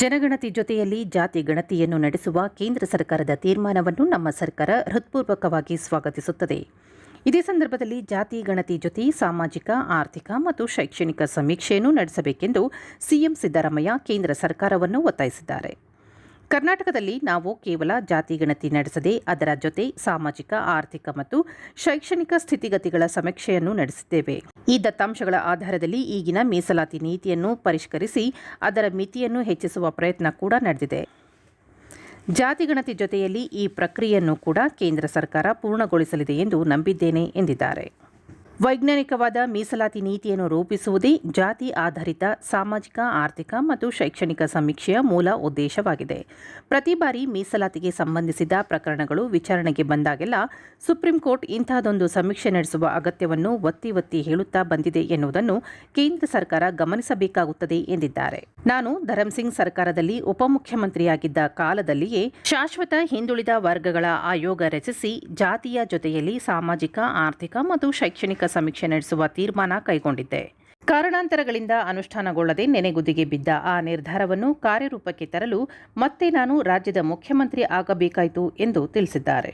ಜನಗಣತಿ ಜೊತೆಯಲ್ಲಿ ಜಾತಿ ಗಣತಿಯನ್ನು ನಡೆಸುವ ಕೇಂದ್ರ ಸರ್ಕಾರದ ತೀರ್ಮಾನವನ್ನು ನಮ್ಮ ಸರ್ಕಾರ ಹೃತ್ಪೂರ್ವಕವಾಗಿ ಸ್ವಾಗತಿಸುತ್ತದೆ. ಇದೇ ಸಂದರ್ಭದಲ್ಲಿ ಜಾತಿ ಗಣತಿ ಜೊತೆ ಸಾಮಾಜಿಕ, ಆರ್ಥಿಕ ಮತ್ತು ಶೈಕ್ಷಣಿಕ ಸಮೀಕ್ಷೆಯನ್ನು ನಡೆಸಬೇಕೆಂದು ಸಿಎಂ ಸಿದ್ದರಾಮಯ್ಯ ಕೇಂದ್ರ ಸರ್ಕಾರವನ್ನು ಒತ್ತಾಯಿಸಿದ್ದಾರೆ. ಕರ್ನಾಟಕದಲ್ಲಿ ನಾವು ಕೇವಲ ಜಾತಿ ಗಣತಿ ನಡೆಸದೆ ಅದರ ಜೊತೆ ಸಾಮಾಜಿಕ, ಆರ್ಥಿಕ ಮತ್ತು ಶೈಕ್ಷಣಿಕ ಸ್ಥಿತಿಗತಿಗಳ ಸಮೀಕ್ಷೆಯನ್ನು ನಡೆಸಿದ್ದೇವೆ. ಈ ದತ್ತಾಂಶಗಳ ಆಧಾರದಲ್ಲಿ ಈಗಿನ ಮೀಸಲಾತಿ ನೀತಿಯನ್ನು ಪರಿಷ್ಕರಿಸಿ ಅದರ ಮಿತಿಯನ್ನು ಹೆಚ್ಚಿಸುವ ಪ್ರಯತ್ನ ಕೂಡ ನಡೆದಿದೆ. ಜಾತಿ ಗಣತಿ ಜೊತೆಯಲ್ಲಿ ಈ ಪ್ರಕ್ರಿಯೆಯನ್ನು ಕೂಡ ಕೇಂದ್ರ ಸರ್ಕಾರ ಪೂರ್ಣಗೊಳಿಸಲಿದೆ ಎಂದು ನಂಬಿದ್ದೇನೆ ಎಂದಿದ್ದಾರೆ. ವೈಜ್ಞಾನಿಕವಾದ ಮೀಸಲಾತಿ ನೀತಿಯನ್ನು ರೂಪಿಸುವುದೇ ಜಾತಿ ಆಧಾರಿತ ಸಾಮಾಜಿಕ, ಆರ್ಥಿಕ ಮತ್ತು ಶೈಕ್ಷಣಿಕ ಸಮೀಕ್ಷೆಯ ಮೂಲ ಉದ್ದೇಶವಾಗಿದೆ. ಪ್ರತಿ ಬಾರಿ ಮೀಸಲಾತಿಗೆ ಸಂಬಂಧಿಸಿದ ಪ್ರಕರಣಗಳು ವಿಚಾರಣೆಗೆ ಬಂದಾಗೆಲ್ಲ ಸುಪ್ರೀಂ ಕೋರ್ಟ್ ಇಂತಹದೊಂದು ಸಮೀಕ್ಷೆ ನಡೆಸುವ ಅಗತ್ಯವನ್ನು ಒತ್ತಿ ಒತ್ತಿ ಹೇಳುತ್ತಾ ಬಂದಿದೆ ಎನ್ನುವುದನ್ನು ಕೇಂದ್ರ ಸರ್ಕಾರ ಗಮನಿಸಬೇಕಾಗುತ್ತದೆ ಎಂದಿದ್ದಾರೆ. ನಾನು ಧರಂಸಿಂಗ್ ಸರ್ಕಾರದಲ್ಲಿ ಉಪಮುಖ್ಯಮಂತ್ರಿಯಾಗಿದ್ದ ಕಾಲದಲ್ಲಿಯೇ ಶಾಶ್ವತ ಹಿಂದುಳಿದ ವರ್ಗಗಳ ಆಯೋಗ ರಚಿಸಿ ಜಾತಿಯ ಜೊತೆಯಲ್ಲಿ ಸಾಮಾಜಿಕ, ಆರ್ಥಿಕ ಮತ್ತು ಶೈಕ್ಷಣಿಕ ಸಮೀಕ್ಷೆ ನಡೆಸುವ ತೀರ್ಮಾನ ಕೈಗೊಂಡಿದ್ದೆ ಕಾರಣಾಂತರಗಳಿಂದ ಅನುಷ್ಠಾನಗೊಳ್ಳದೆ ನೆನೆಗುದಿಗೆ ಬಿದ್ದ ಆ ನಿರ್ಧಾರವನ್ನು ಕಾರ್ಯರೂಪಕ್ಕೆ ತರಲು ಮತ್ತೆ ನಾನು ರಾಜ್ಯದ ಮುಖ್ಯಮಂತ್ರಿ ಆಗಬೇಕಾಯಿತು ಎಂದು ತಿಳಿಸಿದ್ದಾರೆ.